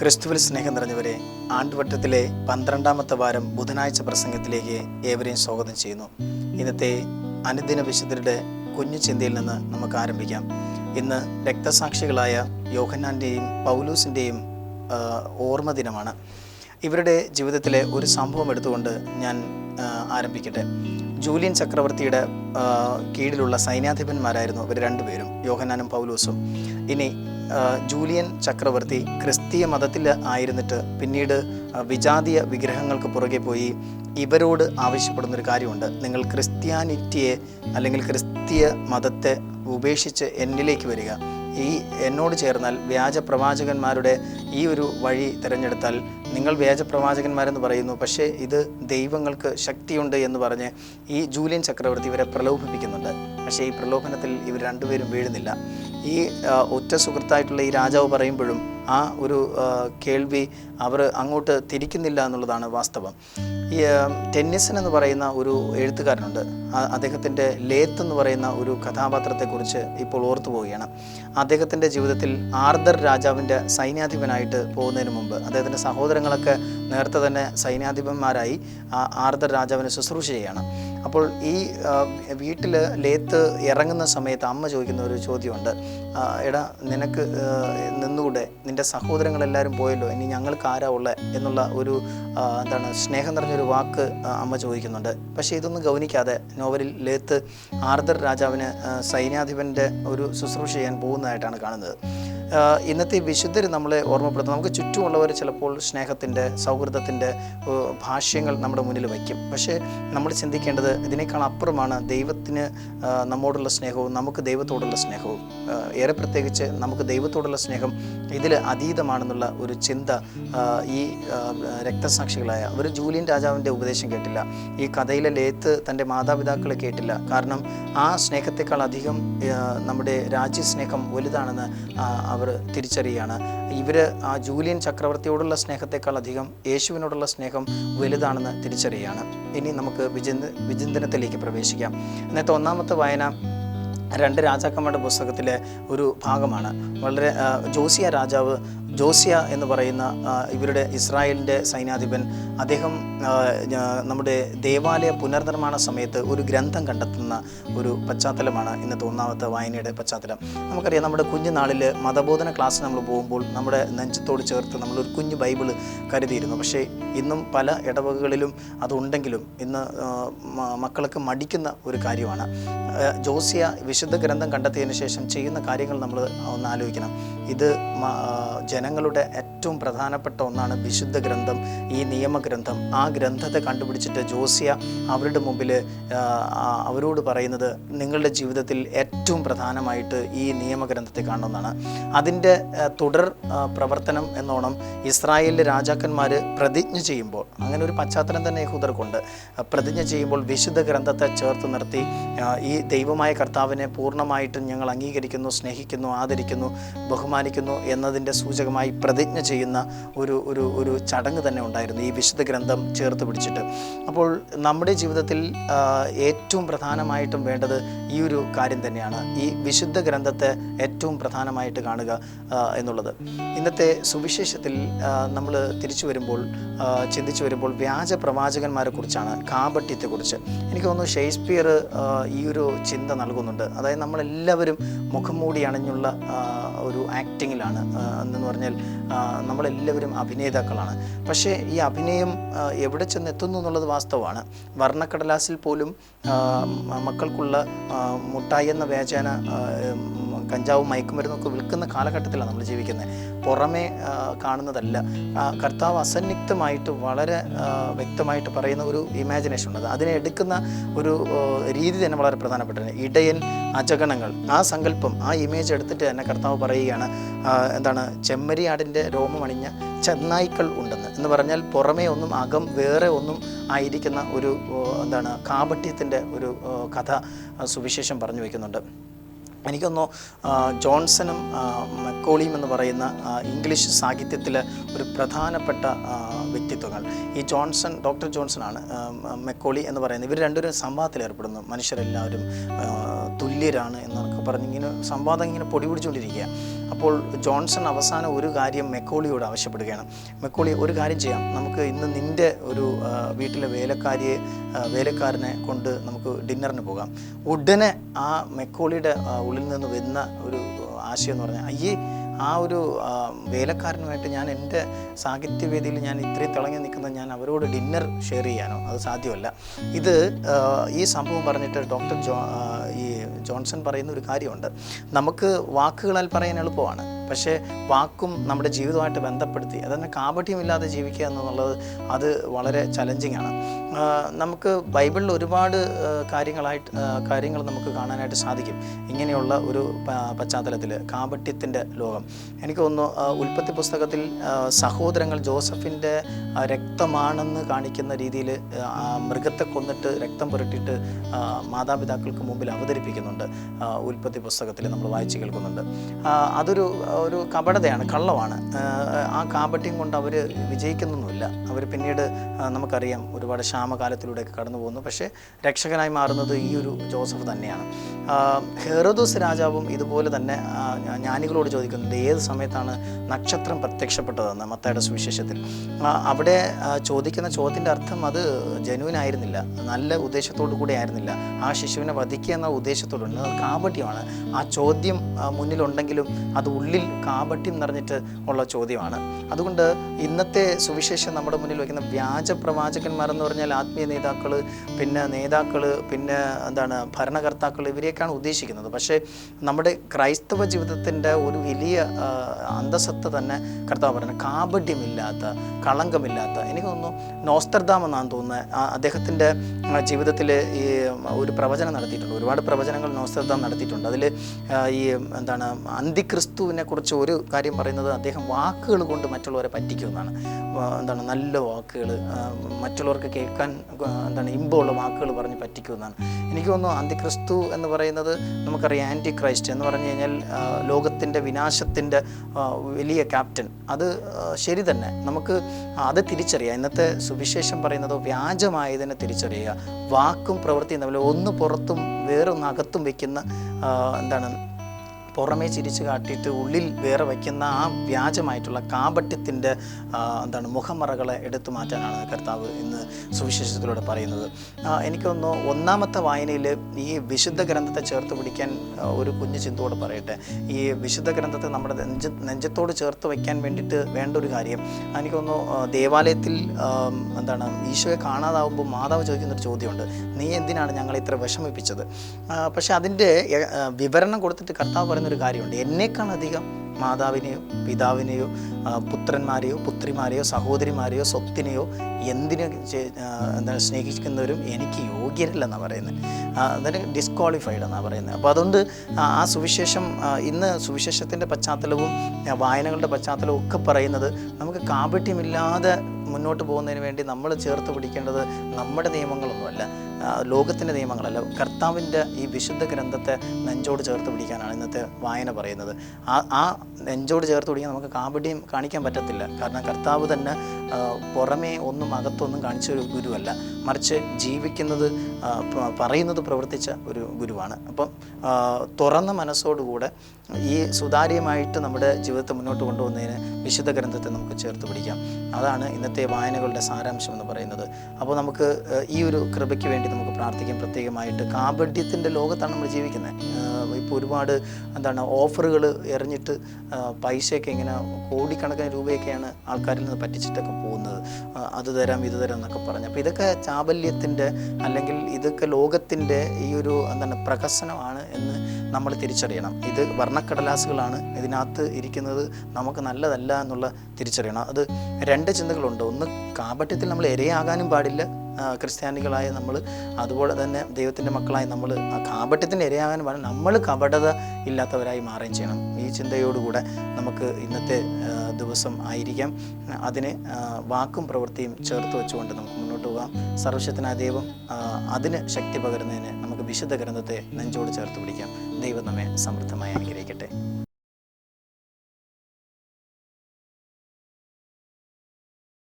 ക്രിസ്തുവിൽ സ്നേഹം നിറഞ്ഞവരെ ആണ്ടുവട്ടത്തിലെ പന്ത്രണ്ടാമത്തെ വാരം ബുധനാഴ്ച പ്രസംഗത്തിലേക്ക് ഏവരെയും സ്വാഗതം ചെയ്യുന്നു. ഇന്നത്തെ അനുദിന വിശുദ്ധരുടെ കുഞ്ഞു ചിന്തയിൽ നിന്ന് നമുക്ക് ആരംഭിക്കാം. ഇന്ന് രക്തസാക്ഷികളായ യോഹന്നാന്റെയും പൗലൂസിന്റെയും ഓർമ്മ ദിനമാണ്. ഇവരുടെ ജീവിതത്തിലെ ഒരു സംഭവം എടുത്തുകൊണ്ട് ഞാൻ ആരംഭിക്കട്ടെ. ജൂലിയൻ ചക്രവർത്തിയുടെ കീഴിലുള്ള സൈന്യാധിപന്മാരായിരുന്നു ഇവർ രണ്ടുപേരും യോഹനാനും പൗലൂസും. ഇനി ജൂലിയൻ ചക്രവർത്തി ക്രിസ്തീയ മതത്തിൽ ആയിരുന്നിട്ട് പിന്നീട് വിജാതീയ വിഗ്രഹങ്ങൾക്ക് പുറകെ പോയി ഇവരോട് ആവശ്യപ്പെടുന്ന ഒരു കാര്യമുണ്ട്. നിങ്ങൾ ക്രിസ്ത്യാനിറ്റിയെ അല്ലെങ്കിൽ ക്രിസ്തീയ മതത്തെ ഉപേക്ഷിച്ച് എന്നിലേക്ക് വരിക. ഈ എന്നോട് ചേർന്നാൽ വ്യാജ പ്രവാചകന്മാരുടെ ഈ ഒരു വഴി തിരഞ്ഞെടുത്താൽ നിങ്ങൾ വ്യാജ പ്രവാചകന്മാരെന്ന് പറയുന്നു പക്ഷേ ഇത് ദൈവങ്ങൾക്ക് ശക്തിയുണ്ട് എന്ന് പറഞ്ഞ് ഈ ജൂലിയൻ ചക്രവർത്തി ഇവരെ പ്രലോഭിപ്പിക്കുന്നുണ്ട്. പക്ഷേ ഈ പ്രലോഭനത്തിൽ ഇവർ രണ്ടുപേരും വീഴുന്നില്ല. ഈ ഒറ്റ സുഹൃത്തായിട്ടുള്ള ഈ രാജാവ് പറയുമ്പോഴും ആ ഒരു കേൾവി അവർ അങ്ങോട്ട് തിരിക്കുന്നില്ല എന്നുള്ളതാണ് വാസ്തവം. ഈ ടെന്നിസൻ എന്ന് പറയുന്ന ഒരു എഴുത്തുകാരനുണ്ട്. അദ്ദേഹത്തിന്റെ ലേത്ത് എന്ന് പറയുന്ന ഒരു കഥാപാത്രത്തെക്കുറിച്ച് ഇപ്പോൾ ഓർത്തു പോവുകയാണ്. അദ്ദേഹത്തിന്റെ ജീവിതത്തിൽ ആർദർ രാജാവിന്റെ സൈന്യാധിപനായിട്ട് പോകുന്നതിന് മുമ്പ് അദ്ദേഹത്തിന്റെ സഹോദരങ്ങളൊക്കെ നേരത്തെ തന്നെ സൈന്യാധിപന്മാരായി ആർദർ രാജാവിനെ ശുശ്രൂഷ ചെയ്യുകയാണ്. അപ്പോൾ ഈ വീട്ടിൽ ലേത്ത് ഇറങ്ങുന്ന സമയത്ത് അമ്മ ചോദിക്കുന്ന ഒരു ചോദ്യമുണ്ട്. എടാ നിനക്ക് നിന്നുകൂടെ? നിന്റെ സഹോദരങ്ങളെല്ലാവരും പോയല്ലോ ഇനി ഞങ്ങൾക്ക് ആരാ ഉള്ളത് എന്നുള്ള ഒരു എന്താണ് സ്നേഹം നിറഞ്ഞൊരു വാക്ക് അമ്മ ചോദിക്കുന്നുണ്ട്. പക്ഷേ ഇതൊന്നും ഗൗനിക്കാതെ നോവലിൽ ലേത്ത് ആർദർ രാജാവിന് സൈന്യാധിപന്റെ ഒരു ശുശ്രൂഷ ചെയ്യാൻ പോകുന്നതായിട്ടാണ് കാണുന്നത്. ഇന്നത്തെ വിശുദ്ധർ നമ്മളെ ഓർമ്മപ്പെടുത്തും. നമുക്ക് ചുറ്റുമുള്ളവർ ചിലപ്പോൾ സ്നേഹത്തിന്റെ സൗഹൃദത്തിന്റെ ഭാഷ്യങ്ങൾ നമ്മുടെ മുന്നിൽ വയ്ക്കും. പക്ഷേ നമ്മൾ ചിന്തിക്കേണ്ടത് ഇതിനേക്കാൾ അപ്പുറമാണ് ദൈവത്തിന് നമ്മോടുള്ള സ്നേഹവും നമുക്ക് ദൈവത്തോടുള്ള സ്നേഹവും. ഏറെ പ്രത്യേകിച്ച് നമുക്ക് ദൈവത്തോടുള്ള സ്നേഹം ഇതിൽ അതീതമാണെന്നുള്ള ഒരു ചിന്ത ഈ രക്തസാക്ഷികളായ അവർ ജൂലിയൻ രാജാവിന്റെ ഉപദേശം കേട്ടില്ല. ഈ കഥയിലെ ലേത്ത് തന്റെ മാതാപിതാക്കളെ കേട്ടില്ല. കാരണം ആ സ്നേഹത്തെക്കാൾ അധികം നമ്മുടെ രാജ്യസ്നേഹം വലുതാണെന്ന് അവർ തിരിച്ചറിയുകയാണ്. ഇവർ ആ ജൂലിയൻ ചക്രവർത്തിയോടുള്ള സ്നേഹത്തെക്കാൾ അധികം യേശുവിനോടുള്ള സ്നേഹം വലുതാണെന്ന് തിരിച്ചറിയുകയാണ്. ഇനി നമുക്ക് വിചിന്ത വിചിന്തനത്തിലേക്ക് പ്രവേശിക്കാം. ഇന്നത്തെ ഒന്നാമത്തെ വായന രണ്ട് രാജാക്കന്മാരുടെ പുസ്തകത്തിലെ ഒരു ഭാഗമാണ്. വളരെ ജോസിയ രാജാവ് ജോസിയ എന്ന് പറയുന്ന ഇവരുടെ ഇസ്രായേലിന്റെ സൈന്യാധിപൻ അദ്ദേഹം നമ്മുടെ ദേവാലയ പുനർനിർമ്മാണ സമയത്ത് ഒരു ഗ്രന്ഥം കണ്ടെത്തുന്ന ഒരു പശ്ചാത്തലമാണ് ഇന്നത്തെ ഒന്നാമത്തെ വായനയുടെ പശ്ചാത്തലം. നമുക്കറിയാം നമ്മുടെ കുഞ്ഞുനാളിൽ മതബോധന ക്ലാസ് നമ്മൾ പോകുമ്പോൾ നമ്മുടെ നെഞ്ചത്തോട് ചേർത്ത് നമ്മളൊരു കുഞ്ഞു ബൈബിൾ കരുതിയിരുന്നു. പക്ഷേ ഇന്നും പല ഇടവകകളിലും അതുണ്ടെങ്കിലും ഇന്ന് മക്കൾക്ക് മടിക്കുന്ന ഒരു കാര്യമാണ്. ജോസിയ വിശുദ്ധ ഗ്രന്ഥം കണ്ടെത്തിയതിന് ശേഷം ചെയ്യുന്ന കാര്യങ്ങൾ നമ്മൾ ഒന്ന് ആലോചിക്കണം. ഇത് ജനങ്ങളുടെ ഏറ്റവും പ്രധാനപ്പെട്ട ഒന്നാണ് വിശുദ്ധ ഗ്രന്ഥം. ഈ നിയമഗ്രന്ഥം. ആ ഗ്രന്ഥത്തെ കണ്ടുപിടിച്ചിട്ട് ജോസിയ അവരുടെ മുമ്പിൽ അവരോട് പറയുന്നത് നിങ്ങളുടെ ജീവിതത്തിൽ ഏറ്റവും പ്രധാനമായിട്ട് ഈ നിയമഗ്രന്ഥത്തെ കാണുന്നതാണ് അതിന്റെ തുടർ പ്രവർത്തനം എന്നോണം ഇസ്രായേലിലെ രാജാക്കന്മാർ പ്രതിജ്ഞ ചെയ്യുമ്പോൾ അങ്ങനെ ഒരു പശ്ചാത്തലം തന്നെ യഹൂദർക്കുണ്ട്. ആ, പ്രതിജ്ഞ ചെയ്യുമ്പോൾ വിശുദ്ധ ഗ്രന്ഥത്തെ ചേർത്ത് നിർത്തി ഈ ദൈവമായ കർത്താവിനെ പൂർണമായിട്ടും ഞങ്ങൾ അംഗീകരിക്കുന്നു സ്നേഹിക്കുന്നു ആദരിക്കുന്നു ബഹുമാനിക്കുന്നു എന്നതിന്റെ സൂചകമായി പ്രതിജ്ഞ ചെയ്യുന്ന ഒരു ഒരു ഒരു ചടങ്ങ് തന്നെ ഉണ്ടായിരുന്നു. ഈ വിശുദ്ധ ഗ്രന്ഥം ചേർത്ത് പിടിച്ചിട്ട്. അപ്പോൾ നമ്മുടെ ജീവിതത്തിൽ ഏറ്റവും പ്രധാനമായിട്ടും വേണ്ടത് ഈ ഒരു കാര്യം തന്നെയാണ്. ഈ വിശുദ്ധ ഗ്രന്ഥത്തെ ഏറ്റവും പ്രധാനമായിട്ട് കാണുക എന്നുള്ളത്. ഇന്നത്തെ സുവിശേഷത്തിൽ നമ്മൾ തിരിച്ചു വരുമ്പോൾ ചിന്തിച്ചു വരുമ്പോൾ വ്യാജ പ്രവാചകന്മാരെ കുറിച്ചാണ് കാപട്യത്തെക്കുറിച്ച്. എനിക്ക് തോന്നുന്നു ഷേക്സ്പിയർ ഈ ഒരു ചിന്ത നൽകുന്നുണ്ട്. അതായത് നമ്മളെല്ലാവരും മുഖം മൂടി അണിഞ്ഞുള്ള ഒരു ആക്ടിങ്ങിലാണ് എന്ന് പറഞ്ഞാൽ നമ്മളെല്ലാവരും അഭിനേതാക്കളാണ്. പക്ഷേ ഈ അഭിനയം എവിടെ ചെന്ന് എത്തുന്നു എന്നുള്ളത് വാസ്തവമാണ്. വർണക്കടലാസിൽ പോലും മക്കൾക്കുള്ള മുട്ടായി എന്ന വ്യാജേന കഞ്ചാവും മയക്കുമരുന്നൊക്കെ വിൽക്കുന്ന കാലഘട്ടത്തിലാണ് നമ്മൾ ജീവിക്കുന്നത്. പുറമേ കാണുന്നതല്ല. കർത്താവ് അസന്നിഗ്ധമായിട്ട് വളരെ വ്യക്തമായിട്ട് പറയുന്ന ഒരു ഇമാജിനേഷൻ ഉണ്ട്. അതിനെ എടുക്കുന്ന ഒരു രീതി തന്നെ വളരെ പ്രധാനപ്പെട്ടതാണ്. ഇടയൻ അജഗണങ്ങൾ. ആ സങ്കല്പം ആ ഇമേജ് എടുത്തിട്ട് തന്നെ കർത്താവ് പറയുകയാണ് എന്താണ് ചെമ്മരിയാടിന്റെ രോമമണിഞ്ഞ ചെന്നായ്ക്കൾ ഉണ്ടെന്ന്. എന്ന് പറഞ്ഞാൽ പുറമേ ഒന്നും അകം വേറെ ഒന്നും ആയിരിക്കുന്ന ഒരു എന്താണ് കാപട്യത്തിന്റെ ഒരു കഥ സുവിശേഷം പറഞ്ഞു വയ്ക്കുന്നുണ്ട്. എനിക്കൊന്നു ജോൺസണും മെക്കോളിയും എന്ന് പറയുന്ന ഇംഗ്ലീഷ് സാഹിത്യത്തിൽ ഒരു പ്രധാനപ്പെട്ട വ്യക്തിത്വങ്ങൾ. ഈ ജോൺസൺ ഡോക്ടർ ജോൺസൺ ആണ് മെക്കോളി എന്ന് പറയുന്നത്. ഇവർ രണ്ടുപേരും സംവാദത്തിൽ ഏർപ്പെടുന്നു. മനുഷ്യരെല്ലാവരും തുല്യരാണ് എന്നൊക്കെ പറഞ്ഞ് ഇങ്ങനെ സംവാദം ഇങ്ങനെ പൊടി പിടിച്ചുകൊണ്ടിരിക്കുക. അപ്പോൾ ജോൺസൺ അവസാനം ഒരു കാര്യം മെക്കോളിയോട് ആവശ്യപ്പെടുകയാണ്. മെക്കോളി ഒരു കാര്യം ചെയ്യാം. നമുക്ക് ഇന്ന് നിന്റെ ഒരു വീട്ടിലെ വേലക്കാരിയെ വേലക്കാരനെ കൊണ്ട് നമുക്ക് ഡിന്നറിന് പോകാം. ഉടനെ ആ മെക്കോളിയുടെ ഉള്ളിൽ നിന്ന് വരുന്ന ഒരു ആശയം എന്ന് പറഞ്ഞാൽ അയ്യേ ആ ഒരു വേലക്കാരനുമായിട്ട് ഞാൻ എന്റെ സാഹിത്യവേദിയിൽ ഞാൻ ഇത്രയും തിളങ്ങി നിൽക്കുന്ന ഞാൻ അവരോട് ഡിന്നർ ഷെയർ ചെയ്യാനോ അത് സാധ്യമല്ല. ഇത് ഈ സംഭവം പറഞ്ഞിട്ട് ഡോക്ടർ ജോ ഈ ജോൺസൺ പറയുന്ന ഒരു കാര്യമുണ്ട്. നമുക്ക് വാക്കുകളാൽ പറയാൻ എളുപ്പമാണ്. പക്ഷേ വാക്കും നമ്മുടെ ജീവിതമായിട്ട് ബന്ധപ്പെടുത്തി അതന്നെ കാപട്യമില്ലാതെ ജീവിക്കുക എന്നുള്ളത് അത് വളരെ ചലഞ്ചിങ് ആണ്. നമുക്ക് ബൈബിളിൽ ഒരുപാട് കാര്യങ്ങളായിട്ട് കാര്യങ്ങൾ നമുക്ക് കാണാനായിട്ട് സാധിക്കും. ഇങ്ങനെയുള്ള ഒരു പശ്ചാത്തലത്തിൽ കാപട്യത്തിന്റെ ലോകം. എനിക്ക് തോന്നുന്നു ഉൽപ്പത്തി പുസ്തകത്തിൽ സഹോദരങ്ങൾ ജോസഫിന്റെ രക്തമാണെന്ന് കാണിക്കുന്ന രീതിയിൽ മൃഗത്തെ കൊന്നിട്ട് രക്തം പുരട്ടിയിട്ട് മാതാപിതാക്കൾക്ക് മുമ്പിൽ അവതരിപ്പിക്കുന്നുണ്ട് ഉൽപ്പത്തി പുസ്തകത്തിൽ നമ്മൾ വായിച്ചു കേൾക്കുന്നുണ്ട്. അതൊരു ഒരു കപടതയാണ് കള്ളമാണ്. ആ, കാപട്യം കൊണ്ട് അവർ വിജയിക്കുന്നൊന്നുമില്ല. അവർ പിന്നീട് നമുക്കറിയാം ഒരുപാട് ക്ഷാമകാലത്തിലൂടെയൊക്കെ കടന്നു പോകുന്നു. പക്ഷേ രക്ഷകനായി മാറുന്നത് ഈ ഒരു ജോസഫ് തന്നെയാണ്. ഹെറോദോസ് രാജാവും ഇതുപോലെ തന്നെ ജ്ഞാനികളോട് ചോദിക്കുന്നുണ്ട് ഏത് സമയത്താണ് നക്ഷത്രം പ്രത്യക്ഷപ്പെട്ടതെന്ന്? മത്തയുടെ സുവിശേഷത്തിൽ. അവിടെ ചോദിക്കുന്ന ചോദ്യത്തിന്റെ അർത്ഥം അത് ജനുവിൻ ആയിരുന്നില്ല നല്ല ഉദ്ദേശത്തോടു കൂടി ആയിരുന്നില്ല. ആ ശിശുവിനെ വധിക്കുക എന്ന ഉദ്ദേശത്തോടുണ്ട്. അത് കാപട്യമാണ്. ആ ചോദ്യം മുന്നിലുണ്ടെങ്കിലും അത് ഉള്ളിൽ കാപട്യം നിറഞ്ഞിട്ട് ഉള്ള ചോദ്യമാണ്. അതുകൊണ്ട് ഇന്നത്തെ സുവിശേഷം നമ്മുടെ മുന്നിൽ വയ്ക്കുന്ന വ്യാജ പ്രവാചകന്മാരെന്ന് പറഞ്ഞാൽ ആത്മീയ നേതാക്കൾ പിന്നെ നേതാക്കൾ പിന്നെ എന്താണ് ഭരണകർത്താക്കൾ ഇവരെയൊക്കെയാണ് ഉദ്ദേശിക്കുന്നത്. പക്ഷേ നമ്മുടെ ക്രൈസ്തവ ജീവിതത്തിന്റെ ഒരു വലിയ അന്തസത്ത തന്നെ കർത്താവ് പറയുന്നത് കാപട്യമില്ലാത്ത കളങ്കമില്ലാത്ത എനിക്ക് തോന്നുന്നു നോസ്തർദാം എന്നാണ് തോന്നുന്നത്. അദ്ദേഹത്തിന്റെ ജീവിതത്തിൽ ഈ ഒരു പ്രവചനം നടത്തിയിട്ടുണ്ട്. ഒരുപാട് പ്രവചനങ്ങൾ നോസ്തർദാം നടത്തിയിട്ടുണ്ട്. അതിൽ ഈ എന്താണ് അന്തിക്രിസ്തുവിനെ കുറിച്ച് ഒരു കാര്യം പറയുന്നത് അദ്ദേഹം വാക്കുകൾ കൊണ്ട് മറ്റുള്ളവരെ പറ്റിക്കുമെന്നാണ്. എന്താണ് നല്ല വാക്കുകൾ മറ്റുള്ളവർക്ക് കേൾക്കാൻ എന്താണ് ഇമ്പമുള്ള വാക്കുകൾ പറഞ്ഞ് പറ്റിക്കുമെന്നാണ്. എനിക്ക് തോന്നുന്നു അന്തിക്രിസ്തു എന്ന് പറയുന്നത് നമുക്കറിയാം ആന്റി ക്രൈസ്റ്റ് എന്ന് പറഞ്ഞു കഴിഞ്ഞാൽ ലോകത്തിന്റെ വിനാശത്തിന്റെ വലിയ ക്യാപ്റ്റൻ. അത് ശരി തന്നെ. നമുക്ക് അത് തിരിച്ചറിയാം. ഇന്നത്തെ സുവിശേഷം പറയുന്നത് വ്യാജമായതിനെ തിരിച്ചറിയുക. വാക്കും പ്രവൃത്തിയും തമ്മിൽ ഒന്ന് പുറത്തും വേറൊന്ന് അകത്തും വെക്കുന്ന എന്താണ് പുറമേ ചിരിച്ചു കാട്ടിയിട്ട് ഉള്ളിൽ വേറെ വയ്ക്കുന്ന ആ വ്യാജമായിട്ടുള്ള കാപട്യത്തിന്റെ എന്താണ് മുഖമറകളെ എടുത്തു മാറ്റാനാണ് കർത്താവ് ഇന്ന് സുവിശേഷത്തിലൂടെ പറയുന്നത്. എനിക്കൊന്നു ഒന്നാമത്തെ വായനയിൽ ഈ വിശുദ്ധ ഗ്രന്ഥത്തെ ചേർത്ത് പിടിക്കാൻ ഒരു കുഞ്ഞു ചിന്തയോട് പറയട്ടെ. ഈ വിശുദ്ധ ഗ്രന്ഥത്തെ നമ്മുടെ നെഞ്ച നെഞ്ചത്തോട് ചേർത്ത് വയ്ക്കാൻ വേണ്ടിയിട്ട് വേണ്ട ഒരു കാര്യം. എനിക്കൊന്നു ദേവാലയത്തിൽ എന്താണ് ഈശോയെ കാണാതാവുമ്പോൾ മാതാവ് ചോദിക്കുന്നൊരു ചോദ്യമുണ്ട്. നീ എന്തിനാണ് ഞങ്ങളെ ഇത്ര വിഷമിപ്പിച്ചത്? പക്ഷേ അതിന്റെ വിവരണം കൊടുത്തിട്ട് കർത്താവ് പറയുന്നൊരു കാര്യമുണ്ട്. എന്നേക്കാളധികം മാതാവിനെയോ പിതാവിനെയോ പുത്രന്മാരെയോ പുത്രിമാരെയോ സഹോദരിമാരെയോ സ്വത്തിനെയോ എന്തിനെ എന്താണ് സ്നേഹിക്കുന്നവരും എനിക്ക് യോഗ്യരല്ലെന്നാണ് പറയുന്നത്. അതിന് ഡിസ്ക്വാളിഫൈഡ് എന്നാണ് പറയുന്നത്. അപ്പോൾ അതുകൊണ്ട് ആ സുവിശേഷം ഇന്ന് സുവിശേഷത്തിന്റെ പശ്ചാത്തലവും വായനകളുടെ പശ്ചാത്തലവും ഒക്കെ പറയുന്നത് നമുക്ക് കാപട്യമില്ലാതെ മുന്നോട്ട് പോകുന്നതിന് വേണ്ടി നമ്മൾ ചേർത്ത് പിടിക്കേണ്ടത് നമ്മുടെ നിയമങ്ങളൊന്നുമല്ല. ലോകത്തിന്റെ നിയമങ്ങളല്ല കർത്താവിന്റെ ഈ വിശുദ്ധ ഗ്രന്ഥത്തെ നെഞ്ചോട് ചേർത്ത് പിടിക്കാനാണ് ഇന്നത്തെ വായന പറയുന്നത്. ആ ആ നെഞ്ചോട് ചേർത്ത് പിടിക്കാൻ നമുക്ക് കാപട്യം കാണിക്കാൻ പറ്റത്തില്ല. കാരണം കർത്താവ് തന്നെ പുറമേ ഒന്നും അകത്തൊന്നും കാണിച്ച ഒരു ഗുരുവല്ല. മറിച്ച് ജീവിക്കുന്നത് പറയുന്നത് പ്രവർത്തിച്ച ഒരു ഗുരുവാണ്. അപ്പം തുറന്ന മനസ്സോടുകൂടെ ഈ സുതാര്യമായിട്ട് നമ്മുടെ ജീവിതത്തെ മുന്നോട്ട് കൊണ്ടുപോകുന്നതിന് വിശുദ്ധ ഗ്രന്ഥത്തെ നമുക്ക് ചേർത്ത് പിടിക്കാം. അതാണ് ഇന്നത്തെ വായനകളുടെ സാരാംശം എന്ന് പറയുന്നത്. അപ്പോൾ നമുക്ക് ഈ ഒരു കൃപയ്ക്ക് വേണ്ടി നമുക്ക് പ്രാർത്ഥിക്കാം. പ്രത്യേകമായിട്ട് കാപഡ്യത്തിന്റെ ലോകത്താണ് നമ്മൾ ജീവിക്കുന്നത്. ഇപ്പോൾ ഒരുപാട് എന്താണ് ഓഫറുകൾ എറിഞ്ഞിട്ട് പൈസയൊക്കെ ഇങ്ങനെ കോടിക്കണക്കിന് രൂപയൊക്കെയാണ് ആൾക്കാരിൽ നിന്ന് പറ്റിച്ചിട്ടൊക്കെ പോകുന്നത്. അത് തരാം ഇത് തരാം എന്നൊക്കെ പറഞ്ഞു. അപ്പോൾ ഇതൊക്കെ ചാബല്യത്തിന്റെ അല്ലെങ്കിൽ ഇതൊക്കെ ലോകത്തിന്റെ ഈ ഒരു എന്താണ് പ്രഹസനമാണ് എന്ന് നമ്മൾ തിരിച്ചറിയണം. ഇത് വർണക്കടലാസുകളാണ്. ഇതിനകത്ത് ഇരിക്കുന്നത് നമുക്ക് നല്ലതല്ല എന്നുള്ള തിരിച്ചറിയണം. അത് രണ്ട് ചിന്തകളുണ്ട്. ഒന്ന് കാപട്യത്തിൽ നമ്മൾ ഇരയാകാനും പാടില്ല. ക്രിസ്ത്യാനികളായ നമ്മൾ അതുപോലെ തന്നെ ദൈവത്തിന്റെ മക്കളായി നമ്മൾ ആ കാപട്യത്തിന്റെ ഇരയാകാൻ പറഞ്ഞാൽ നമ്മൾ കപടത ഇല്ലാത്തവരായി മാറുകയും ചെയ്യണം. ഈ ചിന്തയോടുകൂടെ നമുക്ക് ഇന്നത്തെ ദിവസം ആയിരിക്കാം. അതിനെ വാക്കും പ്രവൃത്തിയും ചേർത്ത് വെച്ചുകൊണ്ട് നമുക്ക് മുന്നോട്ട് പോകാം. സർവശക്തനായ ദൈവം അതിന് ശക്തി പകരുന്നതിന് നമുക്ക് വിശുദ്ധ ഗ്രന്ഥത്തെ നെഞ്ചോട് ചേർത്ത് പിടിക്കാം. ദൈവം നമ്മെ സമൃദ്ധമായി അനുഗ്രഹിക്കട്ടെ.